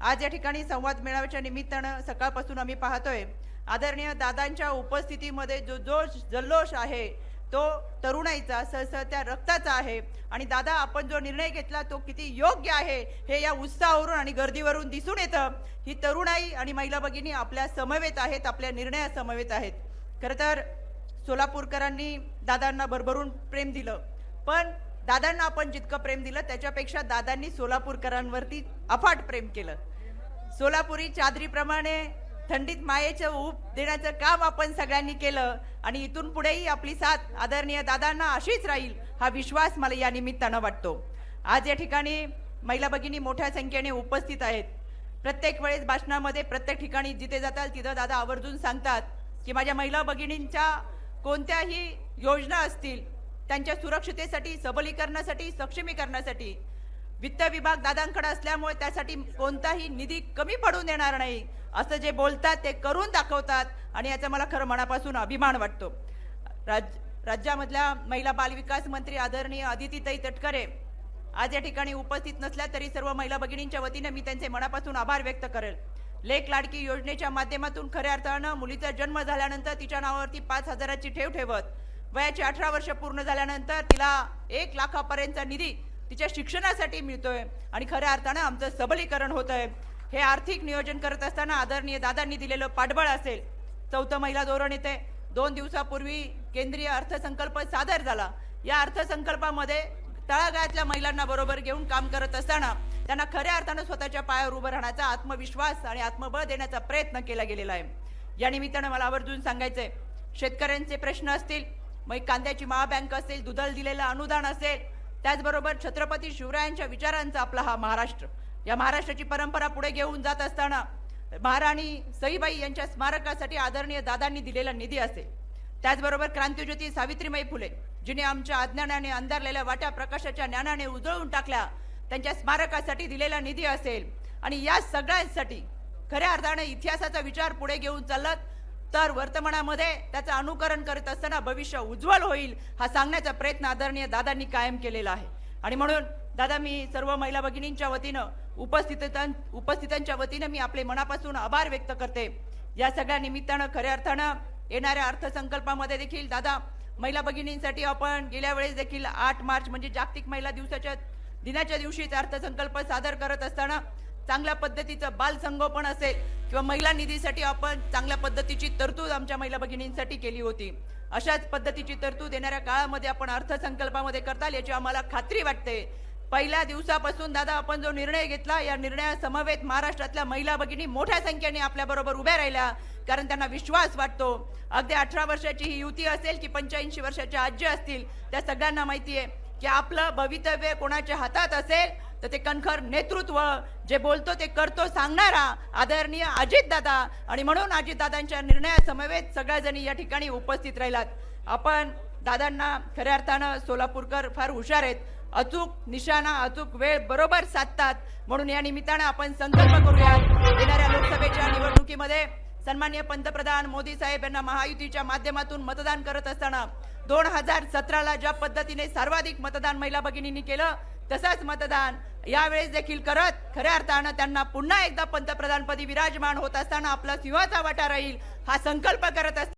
आज या ठिकाणी संवाद मेळाव्याच्या निमित्तानं सकाळपासून आम्ही पाहतोय. आदरणीय दादांच्या उपस्थितीमध्ये जो जोश जल्लोष आहे तो तरुणाईचा सहसहत्या रक्ताचा आहे. आणि दादा आपण जो निर्णय घेतला तो किती योग्य आहे हे या उत्साहावरून आणि गर्दीवरून दिसून येतं. ही तरुणाई आणि महिला भगिनी आपल्या समवेत आहेत आपल्या निर्णया समवेत आहेत. खरं तर सोलापूरकरांनी दादांना भरभरून प्रेम दिलं. पण दादांना आपण जितकं प्रेम दिलं त्याच्यापेक्षा दादांनी सोलापूरकरांवरती अफाट प्रेम केलं. सोलापुरी चादरीप्रमाणे थंडीत मायेचं ऊब देण्याचं काम आपण सगळ्यांनी केलं आणि इथून पुढेही आपली साथ आदरणीय दादांना अशीच राहील हा विश्वास मला या निमित्तानं वाटतो. आज या ठिकाणी महिला भगिनी मोठ्या संख्येने उपस्थित आहेत. प्रत्येक वेळेस भाषणामध्ये प्रत्येक ठिकाणी जिथे जातात तिथं दादा आवर्जून सांगतात की माझ्या महिला भगिनींच्या कोणत्याही योजना असतील त्यांच्या सुरक्षितेसाठी सबलीकरणासाठी सक्षमीकरणासाठी वित्त विभाग दादांकडे असल्यामुळे त्यासाठी कोणताही निधी कमी पडून देणार नाही. असं जे बोलतात ते करून दाखवतात आणि याचा मला खरं मनापासून अभिमान वाटतो. राज राज्यामधल्या महिला बालविकास मंत्री आदरणीय अदितीताई तटकरे आज या ठिकाणी उपस्थित नसल्या तरी सर्व महिला भगिनींच्या वतीनं मी त्यांचे मनापासून आभार व्यक्त करेल. लेख लाडकी योजनेच्या माध्यमातून खऱ्या अर्थानं मुलीचा जन्म झाल्यानंतर तिच्या नावावरती पाच हजाराची ठेव ठेवत वयाची अठरा वर्ष पूर्ण झाल्यानंतर तिला एक लाखापर्यंतचा निधी तिच्या शिक्षणासाठी मिळतोय. आणि खऱ्या अर्थानं आमचं सबलीकरण होत आहे हे आर्थिक नियोजन करत असताना आदरणीय दादांनी दिलेलं पाठबळ असेल. चौथं महिला धोरण येते दोन दिवसापूर्वी केंद्रीय अर्थसंकल्प सादर झाला. या अर्थसंकल्पामध्ये तळागाळातल्या महिलांना बरोबर घेऊन काम करत असताना त्यांना खऱ्या अर्थानं स्वतःच्या पायावर उभं राहण्याचा आत्मविश्वास आणि आत्मबळ देण्याचा प्रयत्न केला गेलेला आहे. या निमित्तानं मला आवर्जून सांगायचंय. शेतकऱ्यांचे प्रश्न असतील मग कांद्याची महाबँक असेल दुधाला दिलेलं अनुदान असेल त्याचबरोबर छत्रपती शिवरायांच्या विचारांचा आपला हा महाराष्ट्र. या महाराष्ट्राची परंपरा पुढे घेऊन जात असताना महाराणी सईबाई यांच्या स्मारकासाठी आदरणीय दादांनी दिलेला निधी असेल. त्याचबरोबर क्रांतिज्योती सावित्रीबाई फुले जिने आमच्या अज्ञानाने अंधारलेल्या वाट्या प्रकाशाच्या ज्ञानाने उजळून टाकल्या त्यांच्या स्मारकासाठी दिलेला निधी असेल. आणि या सगळ्यांसाठी खऱ्या अर्थाने इतिहासाचा विचार पुढे घेऊन चालत तर वर्तमानामध्ये त्याचं अनुकरण करत असताना भविष्य उज्ज्वल होईल हा सांगण्याचा प्रयत्न आदरणीय दादांनी कायम केलेला आहे. आणि म्हणून दादा मी सर्व महिला भगिनींच्या वतीनं उपस्थितां उपस्थितांच्या वतीनं मी आपले मनापासून आभार व्यक्त करते. या सगळ्या निमित्तानं खऱ्या अर्थानं येणाऱ्या अर्थसंकल्पामध्ये देखील दादा महिला भगिनींसाठी आपण गेल्या वेळेस देखील आठ मार्च म्हणजे जागतिक महिला दिवसाच्या दिनाच्या दिवशीच अर्थसंकल्प सादर करत असताना चांगल्या पद्धतीचं बालसंगोपन असेल किंवा महिला निधीसाठी आपण चांगल्या पद्धतीची तरतूद आमच्या महिला भगिनींसाठी केली होती. अशाच पद्धतीची तरतूद येणाऱ्या काळामध्ये आपण अर्थसंकल्पामध्ये करताल याची आम्हाला खात्री वाटते. पहिल्या दिवसापासून दादा आपण जो निर्णय घेतला या निर्णयासमवेत महाराष्ट्रातल्या महिला भगिनी मोठ्या संख्येने आपल्याबरोबर उभ्या राहिल्या कारण त्यांना विश्वास वाटतो. अगदी अठरा वर्षाची ही युती असेल की पंच्याऐंशी वर्षाच्या आजी असतील त्या सगळ्यांना माहिती आहे. की आपलं भवितव्य कोणाच्या हातात असेल तर ते कणखर नेतृत्व जे बोलतो ते करतो सांगणारा आदरणीय अजितदादा. आणि म्हणून अजितदादांच्या निर्णयासमवेत सगळ्याजणी या ठिकाणी उपस्थित राहिलात. आपण दादांना खऱ्या अर्थानं सोलापूरकर फार हुशार आहेत. अचूक निशाणा अचूक वेळ बरोबर साधतात. म्हणून या निमित्तानं आपण संकल्प करूयात येणाऱ्या लोकसभेच्या निवडणुकीमध्ये सन्मान्य पंतप्रधान मोदी साहेब यांना महायुतीच्या माध्यमातून मतदान करत असताना दोन हजार सतराला ज्या पद्धतीने सर्वाधिक मतदान महिला भगिनींनी केलं तसंच मतदान यावेळेस देखील करत खऱ्या अर्थानं त्यांना पुन्हा एकदा पंतप्रधानपदी विराजमान होत असताना आपला सिंहाचा वाटा राहील हा संकल्प करत असताना